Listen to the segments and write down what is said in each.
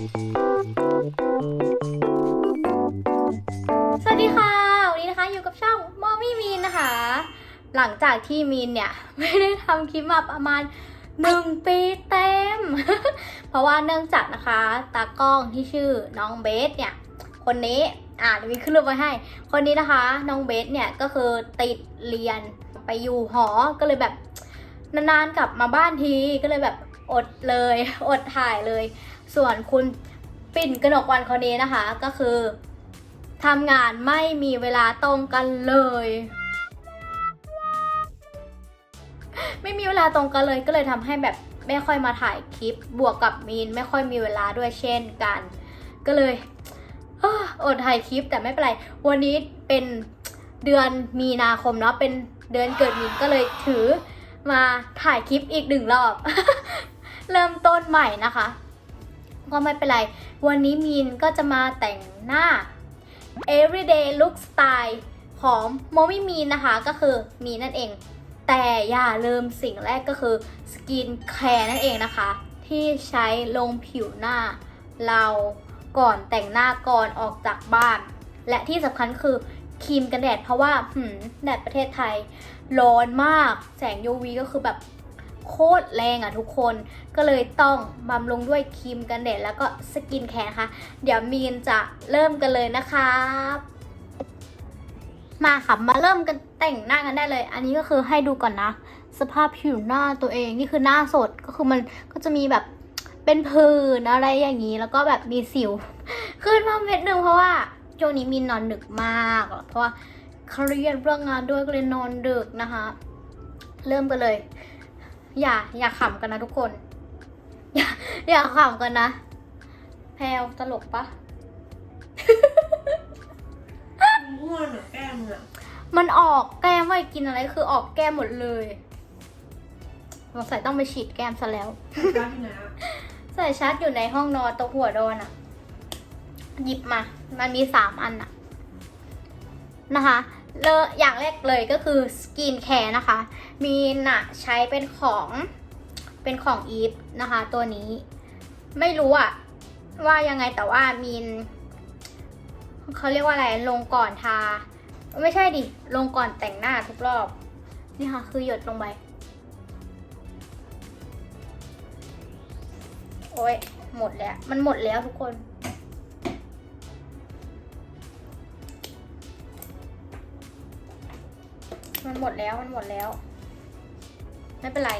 สวัสดีค่ะ วันนี้นะคะอยู่กับช่องมอมี่มีนนะคะ หลังจากที่มีนเนี่ย ไม่ได้ทำคลิปมาประมาณหนึ่งปีเต็ม เพราะว่าเนื่องจากนะคะ ตากล้องที่ชื่อน้องเบสเนี่ย คนนี้อ่าเดี๋ยวมีขึ้นรูปไว้ให้ คนนี้นะคะ น้องเบสเนี่ยก็คือติดเรียนไปอยู่หอก็เลยแบบนานๆกลับมาบ้านทีก็เลยแบบอดเลย อดถ่ายเลย ส่วนคุณปิ่นกนกวันคนนี้นะคะ ก็คือทำงานไม่มีเวลาตรงกันเลย ไม่มีเวลาตรงกันเลยก็เลยทำให้แบบไม่ค่อยมาถ่ายคลิปบวกกับมีนไม่ค่อยมีเวลาด้วยเช่นกัน ก็เลยเอ้ออดถ่ายคลิปแต่ไม่เป็นไรวันนี้เป็นเดือนมีนาคมเนาะเป็นเดือนเกิดมีนก็เลยถือมาถ่ายคลิปอีกหนึ่งรอบ เริ่มต้นใหม่นะคะ ก็ไม่เป็นไร วันนี้มีนก็จะมาแต่งหน้า everyday look style ของโมมี่มีนนะคะก็คือมีนั่นเอง แต่อย่าลืมสิ่งแรกก็คือสกินแคร์นั่นเองนะคะ ที่ใช้ลงผิวหน้า เราก่อนแต่งหน้าก่อนออกจากบ้าน และที่สำคัญคือครีมกันแดดเพราะว่าแดดประเทศไทย ร้อนมากแสง UV ก็คือแบบ โคตรแรงอะทุกคน ก็เลยต้องบำรุงด้วยครีมกันแดดแล้วก็สกินแคร์นะคะ เดี๋ยวมีนจะเริ่มกันเลยนะครับมาค่ะมาเริ่มกันแต่งหน้ากันได้เลย อันนี้ก็คือให้ดูก่อนนะ สภาพผิวหน้าตัวเองนี่คือหน้าสดก็คือมันก็จะมีแบบเป็นผื่นอะไรอย่างนี้ แล้วก็แบบมีสิว ขึ้นมาเม็ดหนึ่งเพราะว่าช่วงนี้มีนอนดึกมาก เพราะว่าเครียดเรื่องงานด้วยก็เลยนอนดึกนะคะ เริ่มกันเลย อย่า อย่าขำกันนะทุกคน อย่าอย่าขำกันนะ แพลวตลกปะง่วนเหมือนแก้มอะมันออกแก้มว่ากินอะไรคือออกแก้มหมดเลยสงสัยต้องไปฉีดแก้มซะแล้ว ร้านที่ไหนอะใส่ชาร์จอยู่ในห้องนอนตรงหัวโดนอะหยิบมา มันมีสามอันอะนะคะ เลออย่างแรกเลยก็คือสกินแคร์นะคะ มีน่ะใช้เป็นของเป็นของอีฟนะคะ ตัวนี้ไม่รู้อะว่ายังไงแต่ว่ามีนเขาเรียกว่าอะไรลงก่อนทา ไม่ใช่ดิ ลงก่อนแต่งหน้าทุกรอบ นี่ค่ะ คือหยดลงไป โอ้ยหมดแล้ว มันหมดแล้วทุกคน มันหมดแล้วมันหมดแล้ว ไม่เป็นไร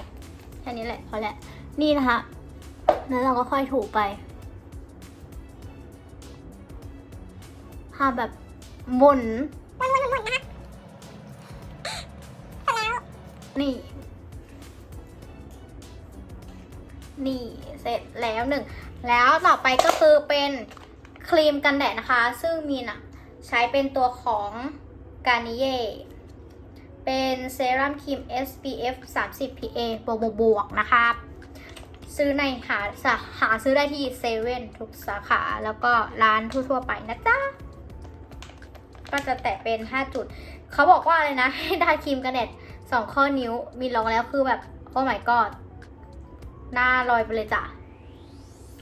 แค่นี้แหละพอแล้วนี่นะคะ แล้วเราก็ค่อยถูไปทาแบบหมุนนี่ นี่เสร็จแล้วหนึ่ง แล้วต่อไปก็คือเป็นครีมกันแดดนะคะ ซึ่งมีนอะใช้เป็นตัวของกา r นิเย่ เป็นเซรั่มครีม SPF 30 PA บวกบวกๆนะคะซื้อในหาสาหาซื้อได้ที่เซเว่นทุกสาขา แล้วก็ร้านทั่วๆไปนะจ๊ะ ก็จะแตะเป็น 5 จุด เขาบอกว่าอะไรนะ ให้ได้ครีมกันแดดสองข้อนิ้ว มีลองแล้วคือแบบ โอ้ my god หน้าลอยไปเลยจ้ะ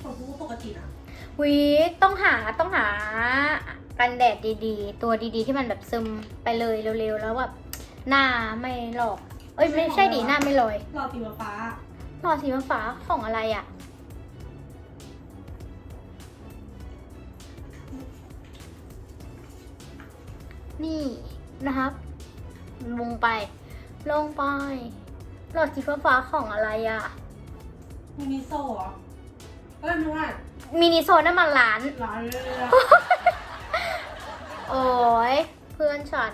ของผู้ปกตินะวีต้องหาต้องหากันแดดดีๆ ตัวดีๆ ที่มันแบบซึมไปเลยเร็วๆ แล้วแบบ หน้าไม่หลอก เอ้ยไม่ใช่ดีหน้าไม่ลอยรอสีฟ้าหลอดสีฟ้าๆของอะไรอะ่ะ นี่นะครับ ลงไป ลงไป หลอดสีฟ้าๆของอะไรอะ่ะ มินิโซ่เหรอก็เลยนึกว่ามินิโซนนั่นมันร้าน ร้านเลยอะ โอ้ยเพื่อนฉัน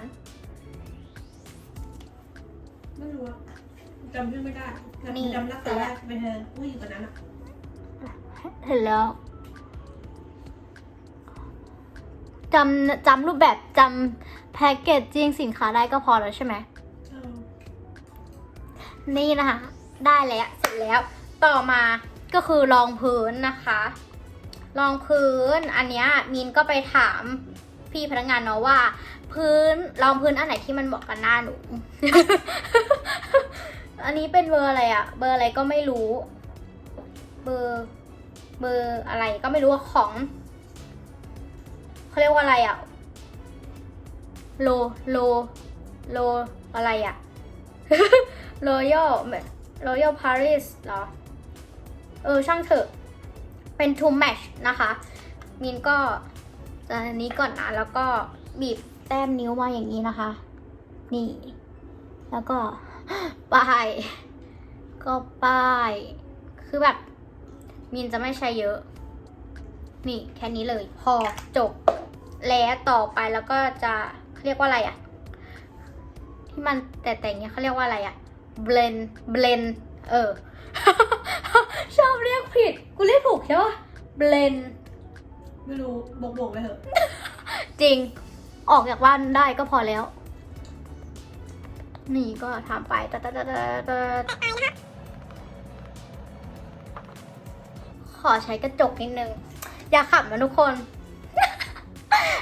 ไม่รู้อะจำชื่อไม่ได้แต่นี่ จำรักษาแรกไปเธอผู้หญิงคนนั้นอะเห็นแล้วจำจำรูปแบบจำแพ็กเกจจริงสินค้าได้ก็พอแล้วใช่ไหม เออนี่นะคะ ได้แล้วเสร็จแล้วต่อมาก็คือรองพื้นนะคะ รองพื้นอันเนี้ยมีนก็ไปถามพี่พนักงานเนาะว่า พื้นรองพื้นอันไหนที่มันเหมาะกับหน้าหนู อันนี้เป็นเบอร์อะไรอะเบอร์อะไรก็ไม่รู้ เบอร์เบอร์อะไรก็ไม่รู้ว่าของเขาเรียกว่าอะไรอะโลโลโลอะไรอะ Royal Royal Paris เหรอ เออ ช่างเถอะ เป็น two match นะคะ มินก็จะอันนี้ก่อนนะ แล้วก็บีบ แต้มนิ้วมาอย่างนี้นะคะ นี่ แล้วก็ป้าย ก็ป้าย คือแบบ มินจะไม่ใช้เยอะ นี่แค่นี้เลย พอจบ แล้วต่อไปแล้วก็จะเขาเรียกว่าอะไรอะที่มันแต่แต่งเนี้ยเขาเรียกว่าอะไรอะ blend blend เออ ชอบเรียกผิด กูเรียกถูกใช่ปะ blend ไม่รู้บวกบวกๆไปเถอะ จริง ออกจากบ้านได้ก็พอแล้ว นี่ก็ทำไปตตะตตขอใช้กระจกนิดนึง อย่าขับนะทุกคน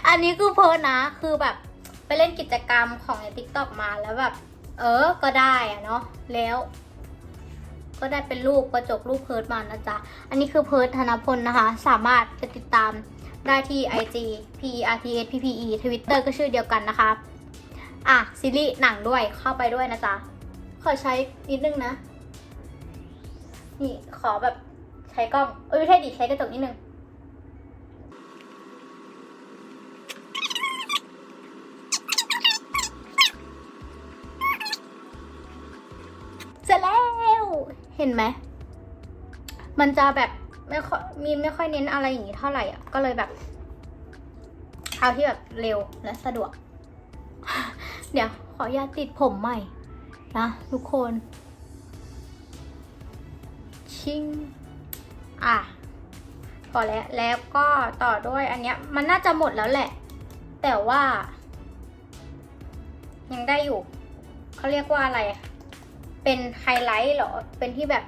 อันนี้คือเพิร์นนะ คือแบบไปเล่นกิจกรรมของใน t ิ k t o k มาแล้วแบบ เออ ก็ได้อะเนาะ แล้ว ก็ได้เป็นรูปกระจกรูปเพิร์ดมานะจ๊ะ อันนี้คือเพิร์ดธนพลนะคะ สามารถไปติดตาม ได้ที่ IG P R T S P P E Twitter ก็ชื่อเดียวกันนะคะอะซีรีส์หนังด้วยเข้าไปด้วยนะจ๊ะ ขอใช้นิดนึงนะ นี่ขอแบบใช้กล้อง เอ้ยไม่ใช่ดิใช้กระจกนิดนึงเสร็จแล้ว เห็นไหม มันจะแบบ ไม่ค่อยมีไม่ค่อยเน้นอะไรอย่างนี้เท่าไหร่อะก็เลยแบบเอาที่แบบเร็วและสะดวก เดี๋ยวขออนุญาตติดผมใหม่นะทุกคน ชิงอะพอแล้วแล้วก็ต่อด้วยอันเนี้ย มันน่าจะหมดแล้วแหละ แต่ว่า ยังได้อยู่ เขาเรียกว่าอะไร เป็นไฮไลท์เหรอ เป็นที่แบบ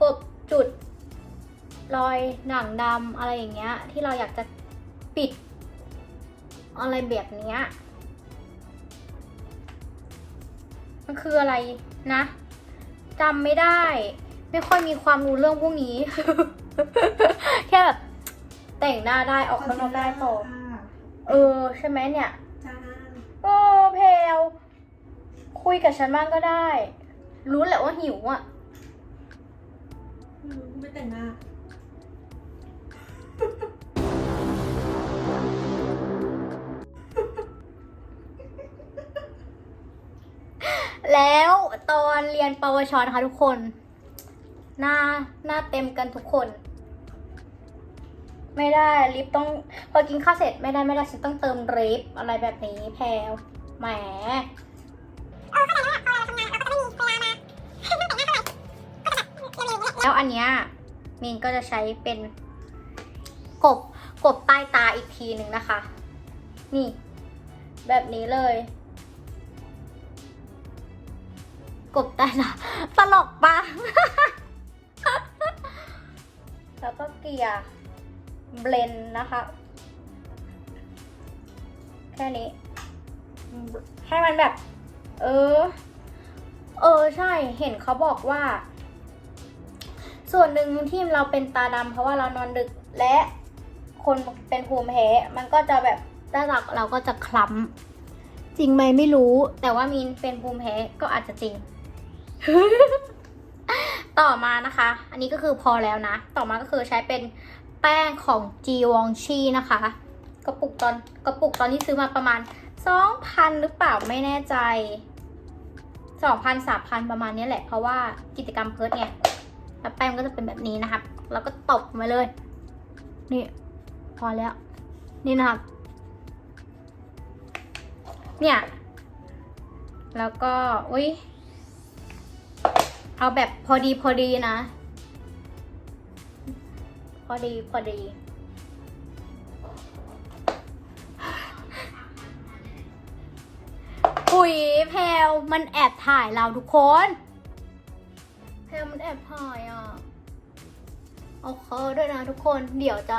กบ จุดรอยหนังดำอะไรอย่างเงี้ย ที่เราอยากจะปิด อะไรแบบเนี้ยมันคืออะไรนะจำไม่ได้ ไม่ค่อยมีความรู้เรื่องพวกนี้ แค่แบบ แต่งหน้าได้ออกข้างนอกได้พอค่ะเออ ใช่ไหมเนี่ยจ้าโอ้เพลคุยกับฉันบ้างก็ได้ รู้แหละว่าหิวอะ ไม่รู้กูไม่แต่งหน้าแล้วตอนเรียนปวชนะคะทุกคน หน้าหน้าเต็มกันทุกคน ไม่ได้ลิปต้อง พอกินข้าวเสร็จไม่ได้ไม่ได้ฉันต้องเติมลิปอะไรแบบนี้แพลวแหมแล้วอันเนี้ย มินก็จะใช้เป็นกบกบใต้ตาอีกทีหนึ่งนะคะ นี่ แบบนี้เลย กบใต้ตาตลกปะแล้วก็เกลี่ยเบลนนะคะ แค่นี้ ให้มันแบบ เออ เออใช่เห็นเขาบอกว่า ส่วนหนึ่งที่เราเป็นตาดำเพราะว่าเรานอนดึกและคนเป็นภูมิแพ้มันก็จะแบบด้านหลักเราก็จะคล้ำจริงไหมไม่รู้ แต่ว่ามีนเป็นภูมิแพ้ก็อาจจะจริง ต่อมานะคะ อันนี้ก็คือพอแล้วนะ ต่อมาก็คือใช้เป็นแป้งของ g w o n g c h i นะคะ กระปุกตอนกระปุกตอนที่ซื้อมาประมาณ2,000หรือเปล่าไม่แน่ใจ2,000 3,000ประมาณนี้แหละ เพราะว่ากิจกรรมเพิร์ดไง แล้วแป้งก็จะเป็นแบบนี้นะครับ แล้วก็ตบมาเลย นี่ พอแล้ว นี่นะครับ เนี่ย แล้วก็ อุ้ยเอาแบบพอดีพอดีนะ พอดีพอดี ปุ๋ยแพลวมันแอบถ่ายเราทุกคน แพลมันแอบถ่ายอะ เอาเคอด้วยนะทุกคน เดี๋ยวจะ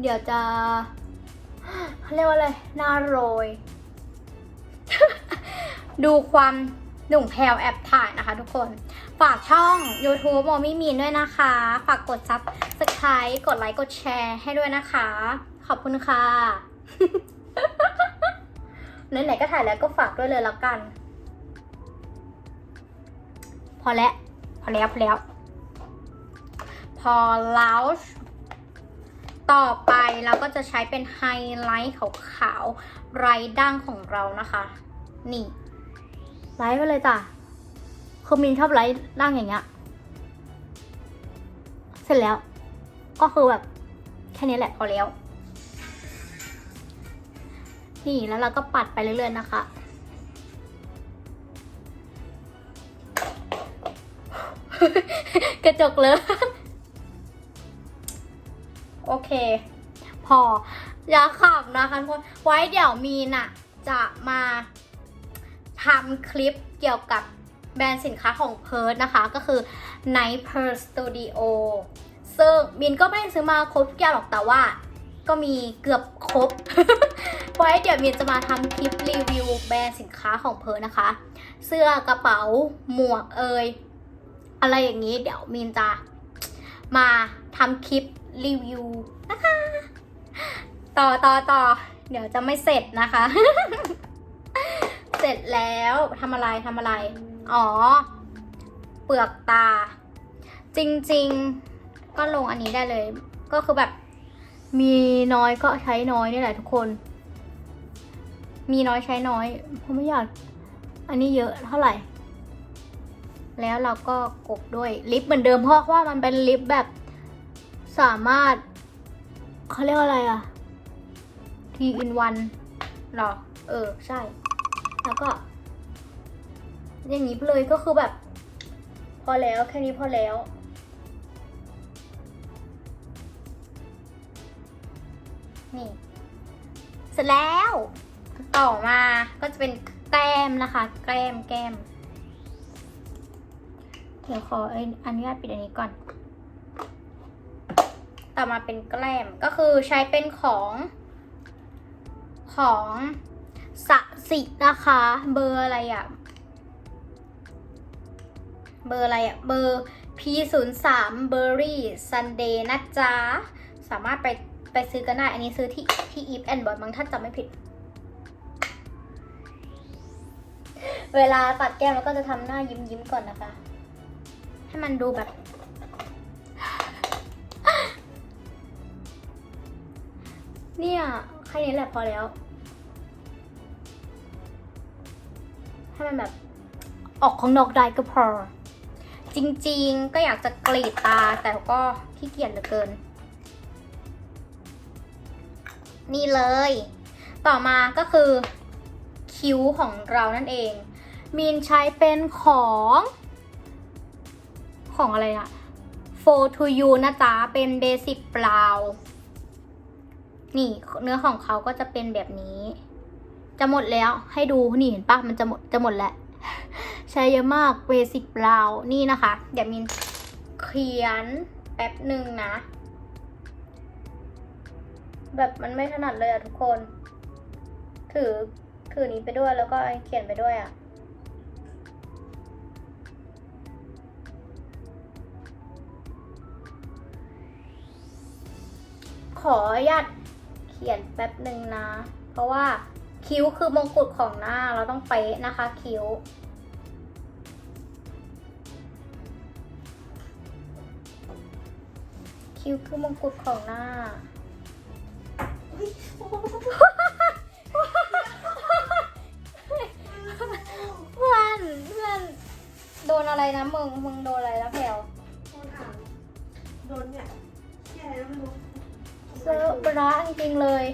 เดี๋ยวจะเรียกว่าอะไรหน้าโรย ดูความหนุ่งแพลวแอบถ่ายนะคะทุกคน ฝากช่อง YouTube โมมี่มีนด้วยนะคะ ฝากกดซับสไครต์กดไลค์ กดแชร์ให้ด้วยนะคะ ขอบคุณค่ะไหนๆก็ถ่ายแล้วก็ฝากด้วยเลยแล้วกัน พอแล้วพอแล้วพอแล้ว พอแล้วต่อไปเราก็จะใช้เป็นไฮไลท์ขาวๆไรดั้งของเรานะคะ นี่ไลท์ไปเลยจ้ะคือมินชอบไลท์ดั้งอย่างเงี้ยเสร็จแล้ว ก็คือแบบแค่นี้แหละพอแล้ว นี่แล้วเราก็ปัดไปเรื่อยๆนะคะ กระจกเลยโอเค พอ อย่าขับนะคะทุกคน ไว้เดี๋ยวมีนอะจะมาทำคลิปเกี่ยวกับแบรนด์สินค้าของเพิร์ดนะคะ ก็คือ Night p e r Studio ซึ่งมินก็ไม่ได้ซื้อมาครบทุกอย่างหรอกแต่ว่า ก็มีเกือบครบ ไว้เดี๋ยวมินจะมาทำคลิปรีวิวแบรนด์สินค้าของเพิร์ดนะคะ เสื้อกระเป๋าหมวกเอย อะไรอย่างนี้เดี๋ยวมินจะมาทำคลิปรีวิวนะคะ ต่อต่อต่อเดี๋ยวจะไม่เสร็จนะคะ เสร็จแล้วทำอะไรทำอะไร อ๋อ เปลือกตา จริง ๆ ก็ลงอันนี้ได้เลย ก็คือแบบ มีน้อยก็ใช้น้อยนี่แหละทุกคน มีน้อยใช้น้อยเพราะไม่อยาก อันนี้เยอะเท่าไหร่ แล้วเราก็กบด้วยลิปเหมือนเดิมเพราะว่ามันเป็นลิปแบบสามารถเขาเรียกว่าอะไรอะ T in one หรอ เออ ใช่ แล้วก็ อย่างนี้เลยก็คือแบบ พอแล้วแค่นี้พอแล้วนี่เสร็จแล้ว ต่อมาก็จะเป็นแก้มนะคะ แก้มแก้ม เดี๋ยวขออนุญาตปิดอันนี้ก่อน ต่อมาเป็นแกล้มก็คือใช้เป็นของของสะสินะคะ เบอร์อะไรอะเบอร์อะไรอะเบอร์ P03 Berry Sunday นะจ๊ะ สามารถไปไปซื้อกันได้ อันนี้ซื้อที่ที่ Eve and Boy มั้งถ้านจำไม่ผิด เวลาปัดแก้มแล้วก็จะทำหน้ายิ้มยิ้มก่อนนะคะ ให้มันดูแบบ เนี่ยแค่นี้แหละพอแล้ว ให้มันแบบ ออกข้างนอกได้ก็พอ จริงๆก็อยากจะกรีดตาแต่ก็ขี้เกียจเหลือเกิน นี่เลย ต่อมาก็คือคิ้วของเรานั่นเอง มีนใช้เป็นของ ของอะไรนะ for to you นะจ๊ะ เป็นเบสิกเปล่า นี่เนื้อของเขาก็จะเป็นแบบนี้ จะหมดแล้วให้ดูนี่เห็นปะมันจะหมดจะหมดแล้วใช้เยอะมากเบสิกเปล่า นี่นะคะเดี๋ยวมินเขียนแป๊บหนึ่งนะ แบบมันไม่ถนัดเลยอะทุกคน ถือถือนี้ไปด้วยแล้วก็เขียนไปด้วยอะ ขออนุญาตเขียนแป๊บหนึ่งนะ เพราะว่าคิ้วคือมงกุฎของหน้าเราต้องเป๊ะนะคะคิ้ว คิ้วคือมงกุฎของหน้าเพื่อนเพื่อนโดนอะไรนะมึงมึงโดนอะไรนะแพลวคนอ่านโดนเนี่ยแค่อะไรก็ไม่รู้ เซอร์บระจริงๆเลย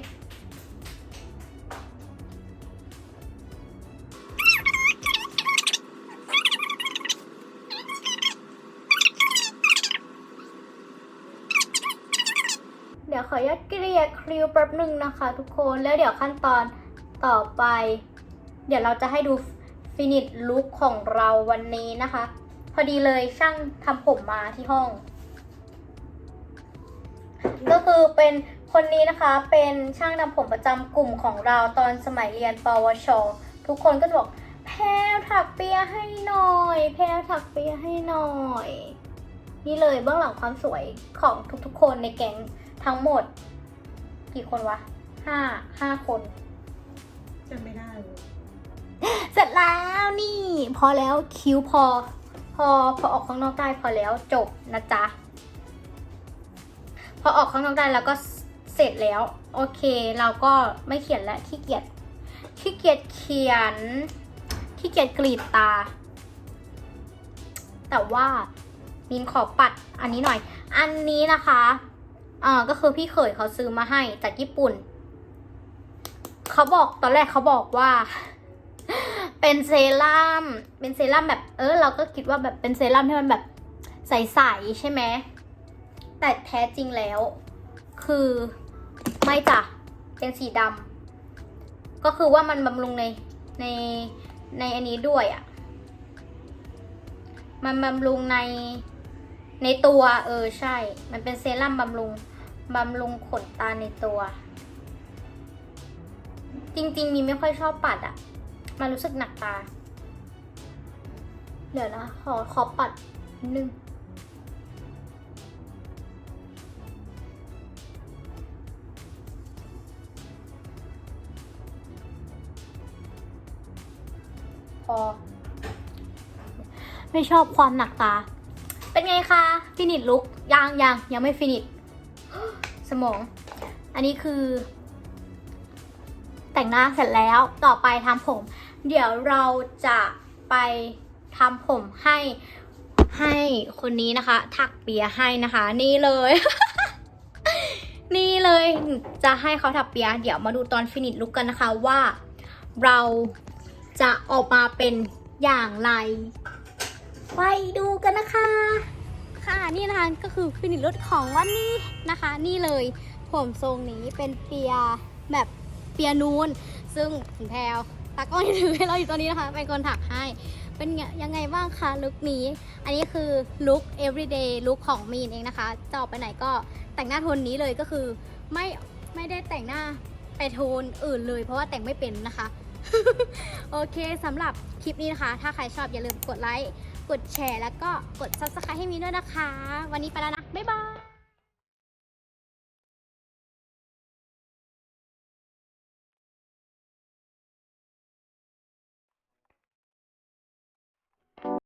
เดี๋ยวขออนุญาตเกลี่ยคริวแป๊บหนึ่งนะคะทุกคนแล้วเดี๋ยวขั้นตอนต่อไป เดี๋ยวเราจะให้ดูฟินิชลุคของเราวันนี้นะคะ พอดีเลยช่างทำผมมาที่ห้อง คือเป็นคนนี้นะคะเป็นช่างทำผมประจำกลุ่มของเราตอนสมัยเรียนปวช ทุกคนก็จะบอกแพลวถักเปียให้หน่อย แพลวถักเปียให้หน่อย นี่เลยเบื้องหลังความสวยของทุกๆคนในแก๊งทั้งหมด กี่คนวะห้าห้าคนจำไม่ได้เลยเสร็จแล้วนี่ พอแล้วคิ้วพอ พอพอออกข้างนอกได้พอแล้วจบนะจ๊ะพ อออกข้างนอกได้แล้วก็เสร็จแล้ว โอเค เราก็ไม่เขียนแล้วขี้เกียจขี้เกียจเขียนขี้เกียจกรีดตา แต่ว่ามินขอปัดอันนี้หน่อย อันนี้นะคะเอ่าก็คือพี่เขยเขาซื้อมาให้จากญี่ปุ่น เขาบอกตอนแรกเขาบอกว่า เป็นเซรั่มเป็นเซรั่มแบบ เออ เราก็คิดว่าแบบเป็นเซรั่มที่มันแบบใสๆใช่ไหม แต่แท้จริงแล้ว คือไม่จ้ะเป็นสีดำก็คือว่ามันบำรุงในในในอันนี้ด้วยอะ่ะ มันบำรุงในในตัวเออใช่ มันเป็นเซรั่มบำรุงบำรุงขนตาในตัว จริง ๆ มีไม่ค่อยชอบปัดอะ่ะ มันรู้สึกหนักตา เดี๋ยวนะ ขอขอปัดนิดนึง พอ ไม่ชอบความหนักตา เป็นไงคะ ฟินิชลุกยังยังยังไม่ฟินิชสมอง อันนี้คือ แต่งหน้าเสร็จแล้วต่อไปทำผม เดี๋ยวเราจะไปทำผมให้ให้คนนี้นะคะ ถักเปียให้นะคะ นี่เลย นี่เลยจะให้เขาถักเปีย เดี๋ยวมาดูตอนฟินิชลุกกันนะคะว่า เรา จะออกมาเป็นอย่างไร ไปดูกันนะคะ ค่ะนี่นะคะก็คือฟินิชลุกของวันนี้นะคะ นี่เลยผมทรงนี้เป็นเปียแบบเปียนูน ซึ่งคุณแพลวตากล้องที่ถือให้เราอยู่ตอนนี้นะคะ เป็นคนถักให้ เป็นยังไงบ้างคะลุคนี้ อันนี้คือลุค everyday ลุคของมีนเองนะคะจะออกไปไหนก็แต่งหน้าโทนนี้เลยก็คือไม่ไม่ได้แต่งหน้าไปโทนอื่นเลย เพราะว่าแต่งไม่เป็นนะคะ โอเคสำหรับคลิปนี้นะคะ ถ้าใครชอบอย่าลืมกดไลค์ กดแชร์ แล้วก็กด subscribe ให้มีด้วยนะคะ วันนี้ไปแล้วนะ บ๊ายบาย